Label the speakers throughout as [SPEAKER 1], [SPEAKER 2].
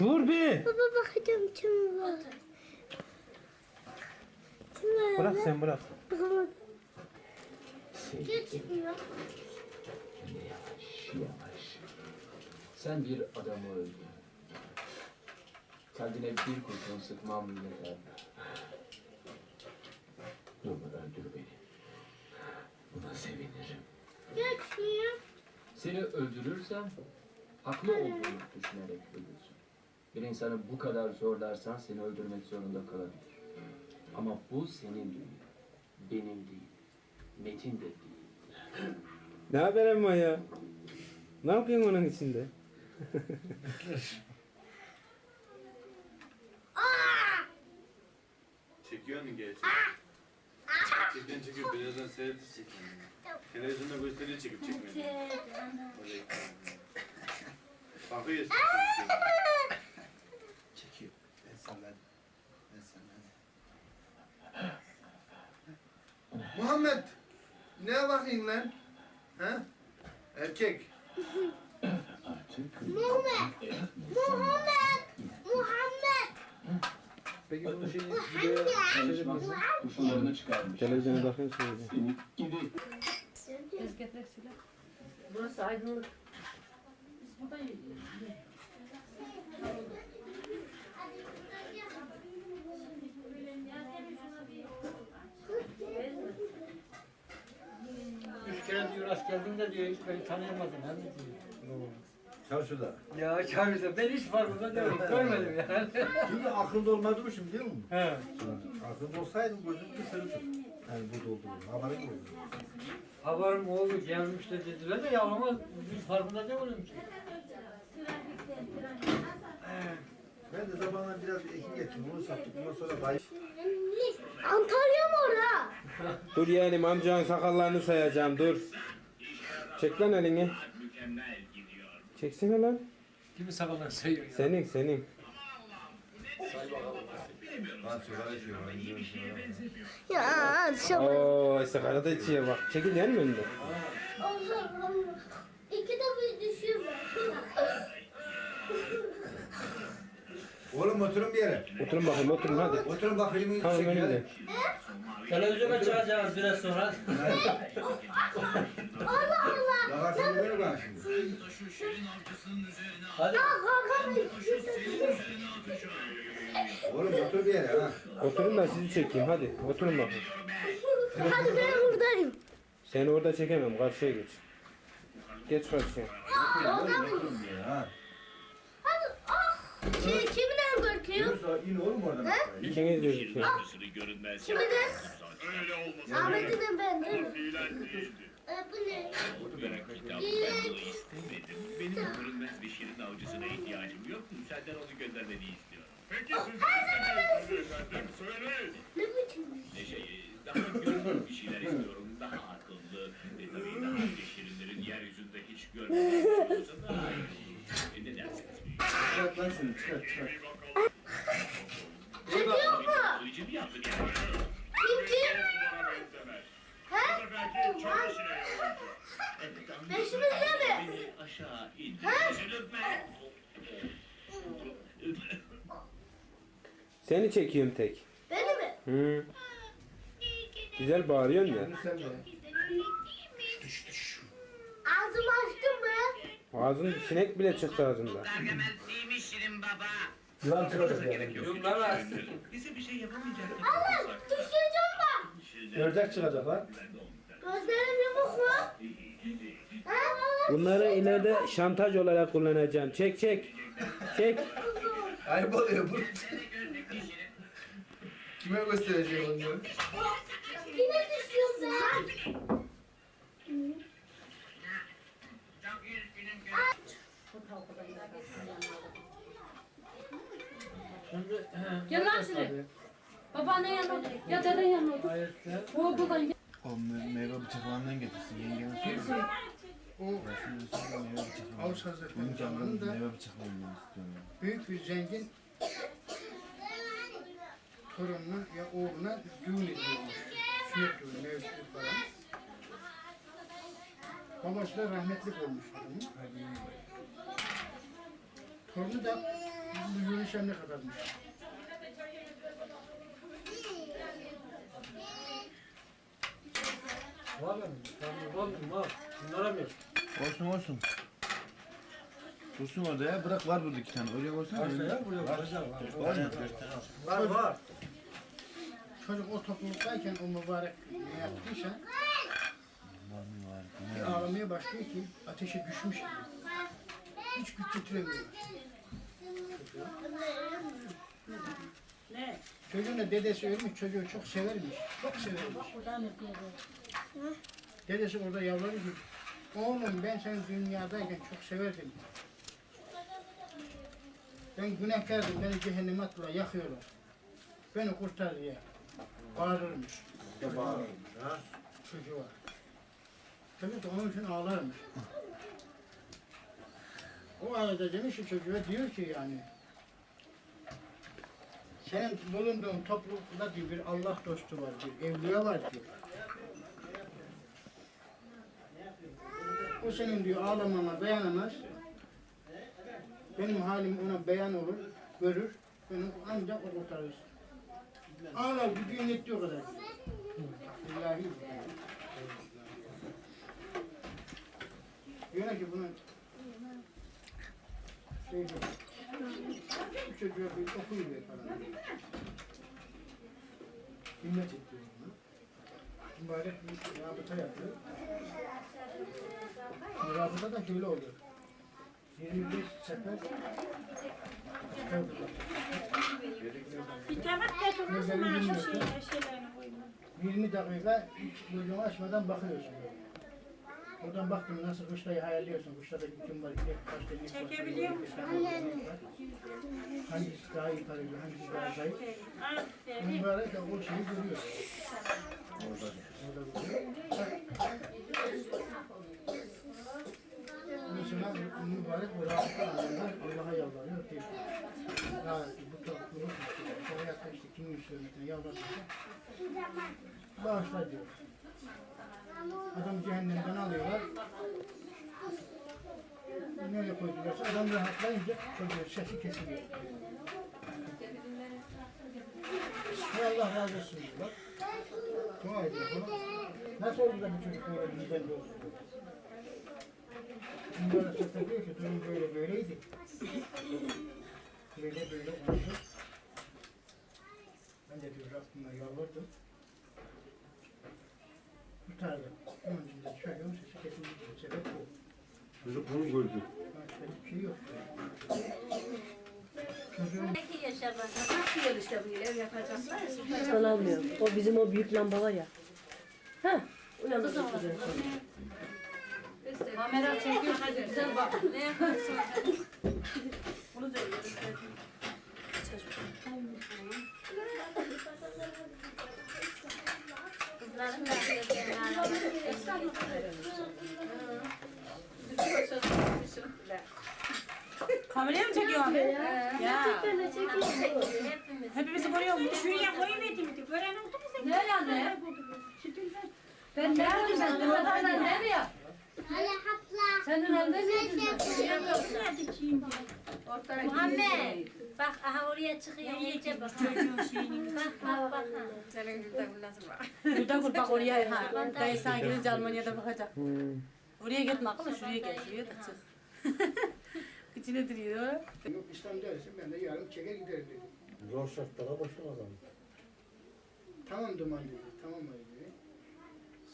[SPEAKER 1] Dur bir.
[SPEAKER 2] Baba bakacağım kim var. Kim var?
[SPEAKER 1] Bırak sen bırak.
[SPEAKER 2] Bakamadım. Geçmiyor.
[SPEAKER 3] Yavaş yavaş. Sen bir adamı öldürdün. Kalbine bir kurşun sıkmam yeterli. Durma öldür beni. Buna sevinirim.
[SPEAKER 2] Geçmiyor.
[SPEAKER 3] Seni öldürürsem haklı olduğunu düşünerek ölürsün. Bir insanı bu kadar zorlarsan seni öldürmek zorunda kalabilir. Ama bu senin dünya. Benim değil. Metin de değil.
[SPEAKER 1] Ne haber Emma ya? Ne yapıyorsun onun içinde?
[SPEAKER 4] Çekiyor mu gerçi? Çeken çekiyor. Birazdan seyretirsin kendini. Televizyonda gösteriyor çekip Bakıyorsun.
[SPEAKER 5] Çekiyor. Ben senden. Ben senden. Muhammed! Ne bakayım lan? Ha? Erkek.
[SPEAKER 2] Muhammed. Muhammed. Muhammed.
[SPEAKER 5] Peki bunu şey
[SPEAKER 3] Çalışmazsa kurşunlarını çıkarmış.
[SPEAKER 1] Televizyona bakıyorsun söyle.
[SPEAKER 3] Seni gidi.
[SPEAKER 6] Biz getirek silah.
[SPEAKER 7] Burası aydınlık.
[SPEAKER 6] Biz burada
[SPEAKER 7] kere diyor rast geldin de diyor hiç beni tanıyamadın ha diyor.
[SPEAKER 5] Çarşıda.
[SPEAKER 7] Ya çağırırsa ben hiç farkında değilim. Görmedim yani.
[SPEAKER 5] Şimdi aklımda olmadı mı şimdi değil mi?
[SPEAKER 7] He.
[SPEAKER 5] Aklımda olsaydı gözüm kısırdı. Yani burada olduğunu. Haberim oldu.
[SPEAKER 7] Haberim oldu gelmiş de dediler de ya ama hiç farkında değilim ki.
[SPEAKER 5] Ben de zamanla biraz ekin getirdim. Onu sattık. Ondan sonra dayı.
[SPEAKER 2] Antalya mı orada?
[SPEAKER 1] Dur yeğenim amcanın sakallarını sayacağım dur. Çek lan elini. Çeksene lan.
[SPEAKER 7] Kimi sakallar sayıyor ya.
[SPEAKER 1] Senin senin.
[SPEAKER 5] Ben sigara içiyorum.
[SPEAKER 2] Ya şaka.
[SPEAKER 1] Oo sigara da içiyor bak. Çekil yan mı önüne?
[SPEAKER 2] Allah Allah. İki de bir düşüyor.
[SPEAKER 5] Oğlum oturun bir yere.
[SPEAKER 1] Oturun bakayım oturun hadi.
[SPEAKER 5] Oturun bak filmi
[SPEAKER 1] Tamam
[SPEAKER 5] çekin
[SPEAKER 1] önümde.
[SPEAKER 5] hadi.
[SPEAKER 7] Televizyona çıkacağız biraz sonra.
[SPEAKER 2] Allah Allah.
[SPEAKER 5] Yakarsın beni bana şimdi.
[SPEAKER 7] Hadi.
[SPEAKER 5] Oğlum otur bir yere ha.
[SPEAKER 1] Oturun da sizi çekeyim hadi. Oturun bakayım.
[SPEAKER 2] Hadi ben buradayım.
[SPEAKER 1] Seni orada çekemem karşıya geç. Geç karşıya.
[SPEAKER 5] Oturun bir yere ha. İn oğlum oradan. aşağıya.
[SPEAKER 1] İkiniz gözüküyor.
[SPEAKER 8] görünmez.
[SPEAKER 2] Kiminle?
[SPEAKER 8] Öyle olmasa
[SPEAKER 2] Ahmet'in ben değil mi?
[SPEAKER 8] değildi.
[SPEAKER 2] E, bu ne?
[SPEAKER 8] Ben kitaptan bunu istemedim. Benim görünmez bir şirin avcısına ihtiyacım yok. Senden onu göndermeni istiyorum. Peki siz ne efendim? Söyle.
[SPEAKER 2] Ne biçim?
[SPEAKER 8] Ne şeyi, daha görünür bir şeyler istiyorum. Daha akıllı ve tabii daha önce şirinlerin yeryüzünde hiç görmediği bir şey olsa daha iyi. E, ne dersiniz?
[SPEAKER 5] Çıkart lan şunu çıkart çıkart.
[SPEAKER 8] Bir bakalım.
[SPEAKER 2] Çekiyor mu? Kim kim? He? Peşimizde mi?
[SPEAKER 8] Aşağı.
[SPEAKER 1] Seni çekiyorum tek.
[SPEAKER 2] Beni mi?
[SPEAKER 1] Hı. Güzel bağırıyorsun ya.
[SPEAKER 5] Sen de.
[SPEAKER 2] Ağzımı açtım mı?
[SPEAKER 1] Ağzın sinek bile çıktı ağzında.
[SPEAKER 5] Yılan çıkacak yani.
[SPEAKER 8] Gerek yok.
[SPEAKER 7] Yumlar var.
[SPEAKER 8] Bize bir şey yapamayacak.
[SPEAKER 2] Allah düşeceğim ben.
[SPEAKER 5] Ördek çıkacak lan.
[SPEAKER 2] Gözlerim yumuk mu?
[SPEAKER 1] Bunları ileride şantaj olarak kullanacağım. Çek çek. Çek.
[SPEAKER 5] Ayıp oluyor bu. Kime gösterecek onu?
[SPEAKER 2] Yine düşüyorum ben.
[SPEAKER 9] Çok üzgünüm
[SPEAKER 7] Şimdi,
[SPEAKER 6] Gel lan şuraya. Babaanne yanına otur. Ya deden yanına otur.
[SPEAKER 7] Ayette.
[SPEAKER 6] O buradan
[SPEAKER 5] O me- meyve bıçaklarından getirsin. Yengenin söyle.
[SPEAKER 10] O
[SPEAKER 5] şimdi söyleyeyim meyve bıçaklarından.
[SPEAKER 10] Avş Hazretleri
[SPEAKER 5] Benim canım
[SPEAKER 10] zamanında
[SPEAKER 5] meyve bıçaklarından istiyorum. yani.
[SPEAKER 10] büyük bir zengin torununa ya oğluna düğün ediyormuş. Sünnet düğünü, mevcut falan. Babası da rahmetlik olmuş adamın. Torunu da Bu yürüyüşen ne kadarmış?
[SPEAKER 7] Var mı? Var mı? Var. Bunlara mı?
[SPEAKER 5] Olsun olsun. Dursun orada ya. Bırak var burada iki tane. Oraya koysana. Öyle.
[SPEAKER 7] ya buraya
[SPEAKER 5] Var.
[SPEAKER 7] koyacağım.
[SPEAKER 5] Var mı?
[SPEAKER 7] Var var.
[SPEAKER 10] Çocuk o topluluktayken o mübarek ne yaptıysa bir ağlamaya başlıyor ki ateşe düşmüş. Hiç güç getiremiyor.
[SPEAKER 6] Ne?
[SPEAKER 10] Çocuğun da dedesi ölmüş, çocuğu çok severmiş. Çok severmiş. Dedesi orada ki, oğlum ben seni dünyadayken çok severdim. Ben günahkardım, beni cehenneme attılar, yakıyorlar. Beni kurtar diye bağırırmış. Çocuğa. Çocuk da onun için ağlarmış. O arada demiş ki çocuğa diyor ki yani, senin bulunduğun toplulukta diyor bir Allah dostu var diyor, evliya var diyor. O senin diyor ağlamama dayanamaz. Benim halim ona beyan olur, görür. Beni ancak o kurtarır. Ağlar gücü yetti o kadar. İlahi. Diyor ki bunu şey diyor, bu çocuğa bir okuyuver falan. Himmet ediyor onu. Mübarek bir rabıta. Bu rabıta da şöyle oluyor. 25 sefer çıkardılar.
[SPEAKER 6] Bir tabak getir o zaman şu şeyleri şeylerini koyma.
[SPEAKER 10] 20 dakika gözünü açmadan bakıyorsun. Buradan baktın nasıl kuşlayı hayalliyorsun. Kuşlarda kim var, tane var,
[SPEAKER 6] Çekebiliyor
[SPEAKER 10] var. Hangisi daha iyi parayla, hangisi daha zayıf. Mübarek de o şeyi görüyor. Orada görüyor. Mesela mübarek o rahatlıkla Allah'a yalvarıyor ki ya bu topluluk işte, şeriatta işte kimin hükümetine yalvarırsa bağışla diyor. Adam cehennemden alıyorlar. Nereye koydularsa adam rahatlayınca çocuğun sesi kesiliyor. Hay Allah razı olsun diyorlar. Dua ediyor falan. Nasıl oldu da bu çocuk böyle de olsun? Bunlara sesle diyor ki durum böyle böyleydi. Böyle böyle oldu. Ben de diyor Rabbime yalvardım. Kurtardı. Onun için de çocuğun sesi kesildi. Sebep bu.
[SPEAKER 1] Çocuk bunu gördü.
[SPEAKER 10] Başka hiçbir şey yok. Çocuğun
[SPEAKER 11] Sen almıyor. O bizim o büyük lamba var ya. Ha, uyandı.
[SPEAKER 6] Kamera çekiyor hadi güzel bak. Ne yaparsın? Bunu da Kameraya mı çekiyorsun? Ya.
[SPEAKER 2] Hepimiz.
[SPEAKER 6] Hepimizi görüyor musun? Şuraya koyuverdim. Gören oldu mu sen?
[SPEAKER 11] Ne anne? Ben ne yapayım sen? Ben de ne mi yap?
[SPEAKER 2] Hala hapla.
[SPEAKER 11] Senin önünde mi yedin?
[SPEAKER 2] Muhammed. Bak aha oraya çıkıyor. iyice bak.
[SPEAKER 6] Çocuğun şeyini.
[SPEAKER 2] Bak bak bak. ha.
[SPEAKER 11] Burada kur bak oraya. Ha. Dayı sana gidince Almanya'da bakacak. Oraya gitme akıllı şuraya gel. Şuraya da çık. İçine duruyor.
[SPEAKER 10] Yok İslam dersin ben de yarın çeker giderim dedi.
[SPEAKER 1] Zor şartlara boşuna adam.
[SPEAKER 10] Tamam duman dedi. Tamam Ali dedi.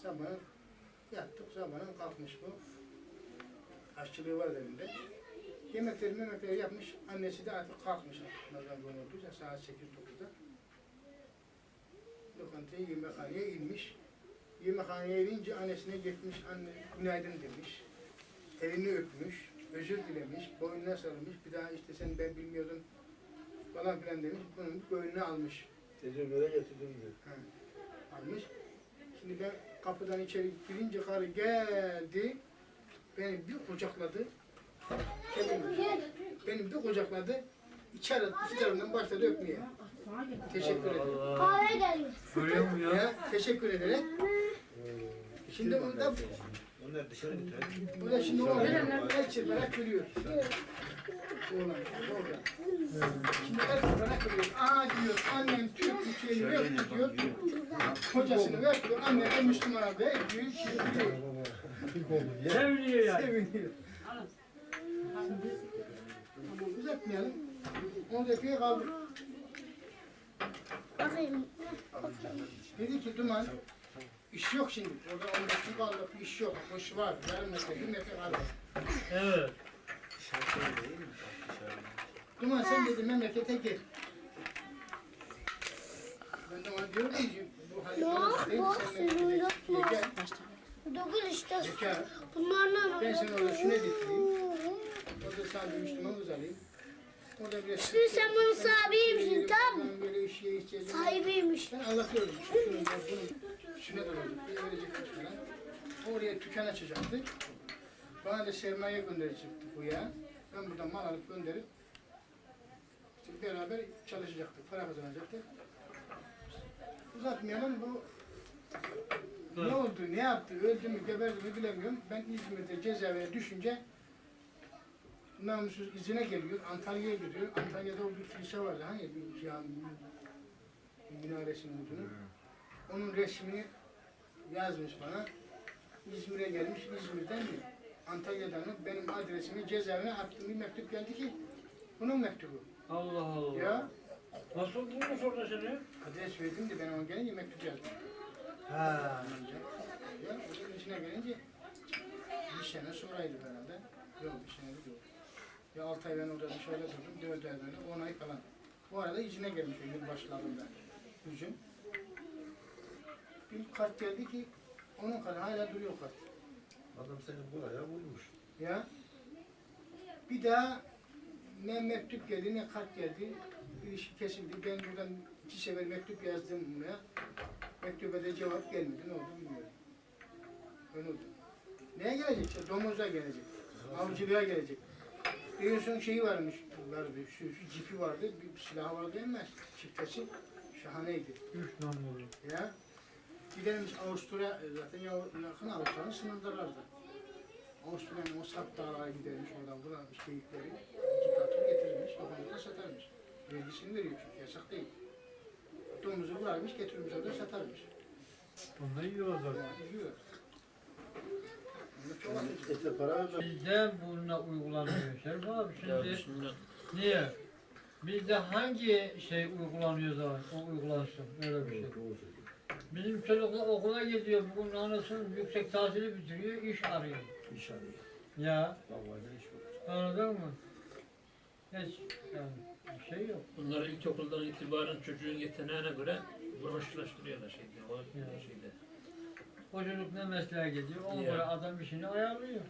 [SPEAKER 10] Sabah yattık. Sabahın kalkmış bu. Aşçılığı var elinde. Yemekleri memekleri yapmış. Annesi de artık kalkmış. Nazan olduysa saat 8-9'da. Lokantaya yemekhaneye inmiş. Yemekhaneye inince annesine gitmiş. Anne günaydın demiş. Elini öpmüş. Özür dilemiş. Boynuna sarılmış. Bir daha işte sen ben bilmiyordum falan filan demiş. Bunun boynuna almış.
[SPEAKER 1] Tecrübelere getirdim diyor.
[SPEAKER 10] Ha, almış. Şimdi ben kapıdan içeri girince karı geldi. Beni bir kucakladı. Kendimi, beni bir kucakladı. İçeri iki tarafından başladı öpmeye. Teşekkür ederim.
[SPEAKER 2] Kahve geliyor.
[SPEAKER 7] Görüyor musun ya?
[SPEAKER 10] Ya, teşekkür ederek. Şimdi o da,
[SPEAKER 5] Onlar dışarı gidiyor.
[SPEAKER 10] o da şimdi onu el çırparak gülüyor. Oğlan orada. Şimdi her kurana kılıyor. Aa diyor annem Türk şeyi yok diyor. Kocasını ver diyor. Annem de Müslümana ver diyor. Şimdi diyor.
[SPEAKER 5] Diye.
[SPEAKER 7] Seviniyor yani.
[SPEAKER 10] Seviniyor. Şimdi tamam uzatmayalım. Onu dakikaya kaldık. Dedi ki Duman, iş yok şimdi. Orada 15 gün kaldık, iş yok. Boş var. Yarım metre, bir metre kaldık.
[SPEAKER 7] Evet.
[SPEAKER 10] Duman sen dedi memlekete git. Ben de ona diyorum ki bu halde değil sen memlekete gel.
[SPEAKER 2] Dokun işte. Bunlarla
[SPEAKER 10] Ben seni orada şuna getireyim. Orada sana bir Müslüman kız alayım. Orada bir
[SPEAKER 2] Şimdi sen bunun sahibiymişsin, tamam mı?
[SPEAKER 10] Ben Böyle işe içeceğim.
[SPEAKER 2] Sahibiymiş.
[SPEAKER 10] Ben anlatıyorum. Şunun, bunun, şuna da olacak. Bir verecek falan. Oraya dükkan açacaktı. Bana da sermaye gönderecekti bu ya. Ben buradan mal alıp gönderip işte beraber çalışacaktık. Para kazanacaktık. Uzatmayalım bu ne oldu, ne yaptı, öldü mü, geberdi mi bilemiyorum. Ben İzmir'de cezaevine düşünce namussuz izine geliyor, Antalya'ya gidiyor. Antalya'da o bir kilise vardı hani bir cami, minaresinin ucunu. Onun resmini yazmış bana. İzmir'e gelmiş, İzmir'den mi? Antalya'dan mı? Benim adresimi cezaevine attığım bir mektup geldi ki bunun mektubu.
[SPEAKER 7] Allah Allah.
[SPEAKER 10] Ya
[SPEAKER 7] Nasıl bulmuş orada seni?
[SPEAKER 10] adres verdim de ben ona gelince mektup yazdım.
[SPEAKER 7] Ha.
[SPEAKER 10] Ya onun içine gelince bir sene sonraydı herhalde. Yok bir sene yok. Ya altı ay ben orada dışarıda durdum, dört ay böyle, on ay falan. Bu arada içine gelmiş o yıl başlarında. Hücum. Bir kart geldi ki, onun kadar hala duruyor kart.
[SPEAKER 5] Adam seni buraya vurmuş.
[SPEAKER 10] Ya. Bir daha ne mektup geldi ne kart geldi. İlişki kesildi. Ben buradan iki sefer mektup yazdım buraya. Mektuba da cevap gelmedi. Ne oldu bilmiyorum. Öyle oldu. Neye gelecek? Domuza gelecek. Avcılığa gelecek. Biliyorsun şeyi varmış. Vardı. Şu, şu cipi vardı. Bir silahı vardı ama çiftesi şahaneydi.
[SPEAKER 7] Üç namlulu.
[SPEAKER 10] Ya. Gidermiş Avusturya, e, zaten ya- yakın Avusturya'nın sınırdalardı. Avusturya'nın o sap dağlara gidermiş oradan buradan geyikleri. Diktatör getirirmiş, lokantada satarmış. Vergisini veriyor çünkü yasak değil. Domuzu vurarmış, getirmiş orada satarmış.
[SPEAKER 7] Onlar yiyorlar.
[SPEAKER 10] Yani yiyor.
[SPEAKER 5] Ete para vermem.
[SPEAKER 7] Bizde bununla uygulanıyor Şerif abi şimdi. Niye? Bizde hangi şey uygulanıyor da o uygulansın öyle bir şey. Bizim çocuklar okula gidiyor, bugün anasının yüksek tahsili bitiriyor, iş arıyor.
[SPEAKER 5] İş arıyor.
[SPEAKER 7] Ya,
[SPEAKER 5] Vallahi iş var.
[SPEAKER 7] anladın mı? Hiç yani bir şey yok.
[SPEAKER 12] Bunları ilkokuldan itibaren çocuğun yeteneğine göre branşlaştırıyorlar şeyde. O
[SPEAKER 7] Evet.
[SPEAKER 12] şeyde.
[SPEAKER 7] O çocuk ne mesleğe gidiyor, ona göre adam işini ayarlıyor.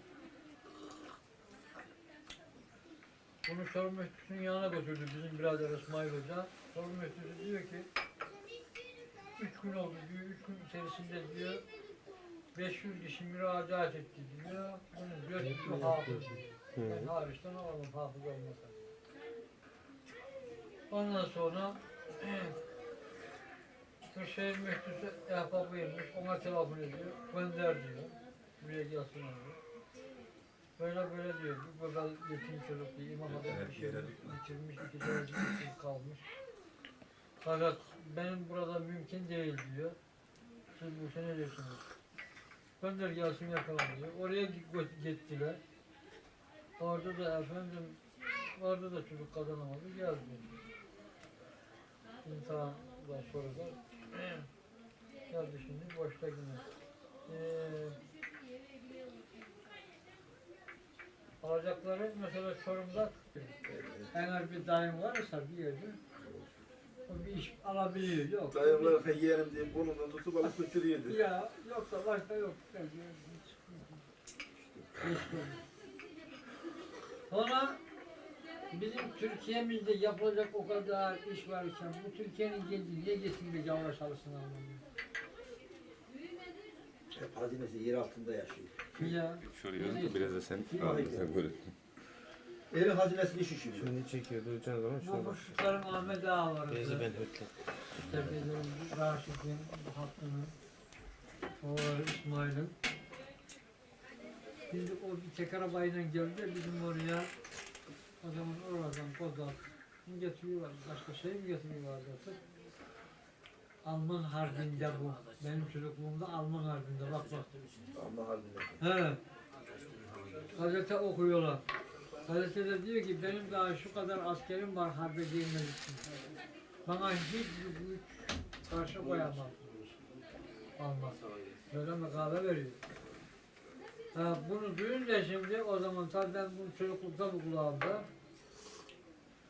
[SPEAKER 7] Bunu Çorum Müftüsü'nün yanına götürdü bizim birader İsmail Hoca. Çorum Müftüsü diyor ki, üç gün oldu diyor, üç gün içerisinde diyor, 500 kişi müracaat etti diyor. Bunun dört yüzü hafız. Ben hariçten alalım hafız olmasa. Ondan sonra Kırşehir Müftüsü ehbabıymış, ona telefon ediyor, gönder diyor. Buraya gelsin diyor. Böyle böyle diyor, bu kadar yetim çocuk diye imam adam bir şey bitirmiş, iki işsiz kalmış. Fakat benim burada mümkün değil diyor. Siz bu sene diyorsunuz. Gönder gelsin yakalan diyor. Oraya git- gittiler. Orada da efendim, orada da çocuk kazanamadı, geldi. İmtihandan sonra da geldi şimdi boşta yine. Ee, alacakları mesela Çorum'da eğer bir dayım varsa bir yerde o bir iş alabiliyor. Yok.
[SPEAKER 5] Dayımlar yiyelim diye burnundan tutup alıp götürüyordu.
[SPEAKER 7] Ya yoksa başka yok. Hiç- hiç yok. Sonra bizim Türkiye'mizde yapılacak o kadar iş varken bu Türkiye'nin genci niye getirmiyor yavaş çalışsın anlamıyor.
[SPEAKER 5] Hep hazinesi yer altında yaşıyor.
[SPEAKER 7] Ya.
[SPEAKER 1] Şuraya biraz da sen
[SPEAKER 5] al,
[SPEAKER 1] sen böyle.
[SPEAKER 5] Elin hazinesini şişiriyor.
[SPEAKER 1] Şimdi çekiyor duracağın zaman şuna
[SPEAKER 7] Bu
[SPEAKER 1] bak.
[SPEAKER 7] kuşların Ahmet Ağa var.
[SPEAKER 1] Bezi ben hötle.
[SPEAKER 7] Tepelerin, Raşit'in, Hakkı'nın, oğulları İsmail'in. Şimdi o bir tek arabayla geldi bizim oraya O zaman oradan kozak mı getiriyorlar, başka şey mi getiriyorlar artık? Alman harbinde bu. Benim çocukluğumda Alman harbinde bak bak.
[SPEAKER 5] Allah halinde.
[SPEAKER 7] He. Gazete okuyorlar. Gazetede diyor ki benim daha şu kadar askerim var harbe girmek için. Bana hiçbir güç karşı koyamaz. Almaz. Böyle kahve veriyor. Ha, bunu duyunca şimdi o zaman tabii ben bunu çocuklukta bu kulağımda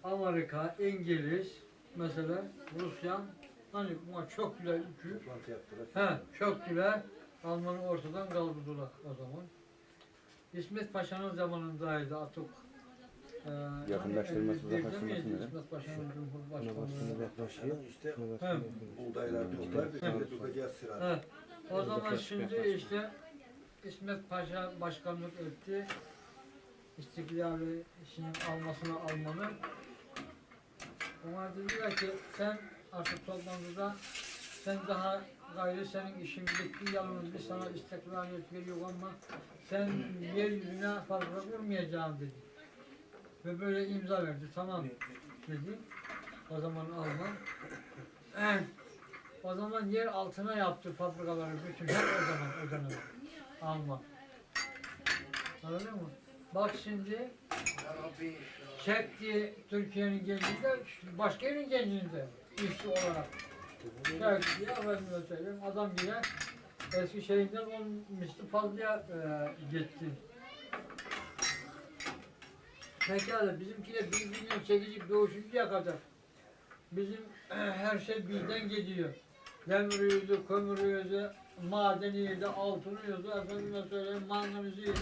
[SPEAKER 7] Amerika, İngiliz, mesela Rusya hani buna çok güzel ülkü.
[SPEAKER 5] Toplantı yaptılar.
[SPEAKER 7] He, çok güzel Alman'ı ortadan kaldırdılar o zaman. İsmet Paşa'nın zamanındaydı Atuk. Ee,
[SPEAKER 1] Yakınlaştırması,
[SPEAKER 7] hani, bir- bir
[SPEAKER 1] uzaklaştırması ne?
[SPEAKER 7] İsmet Paşa'nın Cumhurbaşkanlığı.
[SPEAKER 1] yaklaşıyor.
[SPEAKER 5] İşte
[SPEAKER 7] He.
[SPEAKER 5] buğdaylar dökeceğiz sırada.
[SPEAKER 7] O zaman şimdi işte İsmet Paşa başkanlık etti. İstiklali işinin almasını almanın. Onlar dediler ki sen artık toplantıda sen daha gayrı senin işin bitti yalnız biz sana istiklaliyet veriyor ama sen yeryüzüne fazla vurmayacağım dedi. Ve böyle imza verdi tamam dedi. O zaman Alman. Eh, o zaman yer altına yaptı fabrikaları bütün hep o zaman o dönem. Alman. Anladın mı? Bak şimdi çekti Türkiye'nin gencinde başka yerin gencinde işçi olarak. Çekti efendime söyleyeyim adam bile eski şeyinden on misli fazla e, gitti. Pekala bizimkiler birbirinden çekicik doğuşuncaya kadar bizim e, her şey birden gidiyor. Demiriyordu, kömürüyordu, madeniydi, altınıydı, efendime söyleyeyim manganeziydi.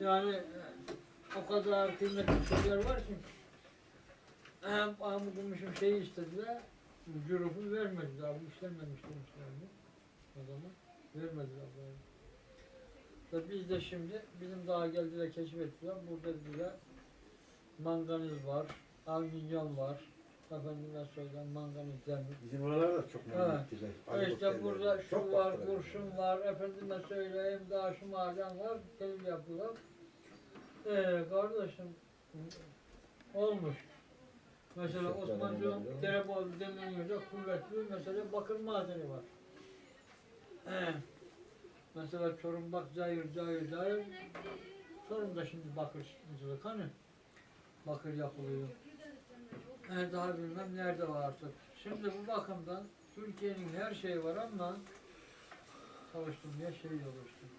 [SPEAKER 7] Yani e, o kadar kıymetli şeyler var ki hem amudumuşum şeyi istediler, cürufu vermediler, bu işlenmemişti işlerini o zaman, vermediler bana. Ve biz de şimdi, bizim daha geldiler keşfettiler, burada dediler manganiz var, alüminyum var, efendime söyleyeyim manganiz demir,
[SPEAKER 5] Bizim oralarda çok
[SPEAKER 7] Evet.
[SPEAKER 5] memnun ettiler. Ali
[SPEAKER 7] işte burada şu
[SPEAKER 5] Çok
[SPEAKER 7] var, kurşun var, efendime söyleyeyim daha şu maden var, benim yapıyorlar. Ee, kardeşim olmuş. Mesela
[SPEAKER 5] Çok
[SPEAKER 7] Osmanlı
[SPEAKER 5] önemli.
[SPEAKER 7] Derebolu denilince kuvvetli mesela bakır madeni var. Ee, mesela Çorum bak cayır cayır cayır. Çorum'da şimdi bakırcılık hani bakır yapılıyor. Ee, daha bilmem nerede var artık. Şimdi bu bakımdan Türkiye'nin her şeyi var ama çalıştırmaya şey işte.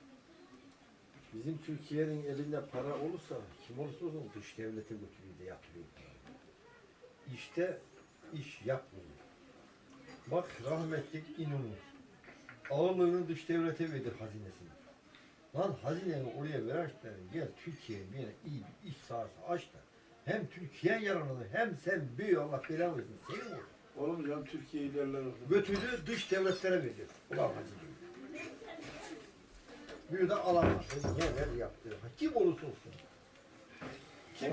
[SPEAKER 5] Bizim Türkiye'nin elinde para olursa kim olursa olsun dış devlete götürüyor da yatırıyor. İşte iş yapmıyor. Bak rahmetli İnönü ağırlığını dış devlete verdi hazinesini. Lan hazineni oraya verersen gel Türkiye'ye bir iyi bir iş sahası aç da hem Türkiye yararlanır hem sen büyü Allah belanı versin senin olur.
[SPEAKER 4] Oğlum canım Türkiye ilerler.
[SPEAKER 5] Götürdü dış devletlere verdi. Ulan hazineyi. Bir de alamaz. Neler yaptı. Kim olursa olsun.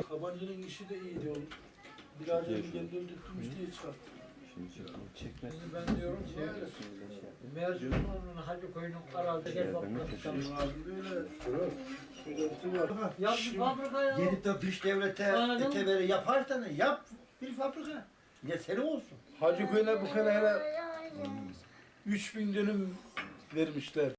[SPEAKER 4] Kabancının işi de iyiydi oğlum. Biraderini kendi öldürtmüş diye çıkarttı.
[SPEAKER 1] Çekmez.
[SPEAKER 7] Şimdi ben diyorum ki Merzunoğlu'nun Hacı Koyun'un arazi gel fabrikası. Ya bir fabrika ya.
[SPEAKER 5] Gidip de dış devlete öteberi yaparsan yap bir fabrika. Ya senin olsun.
[SPEAKER 4] Hacı Köyü'ne bu sene hele 3000 dönüm vermişler.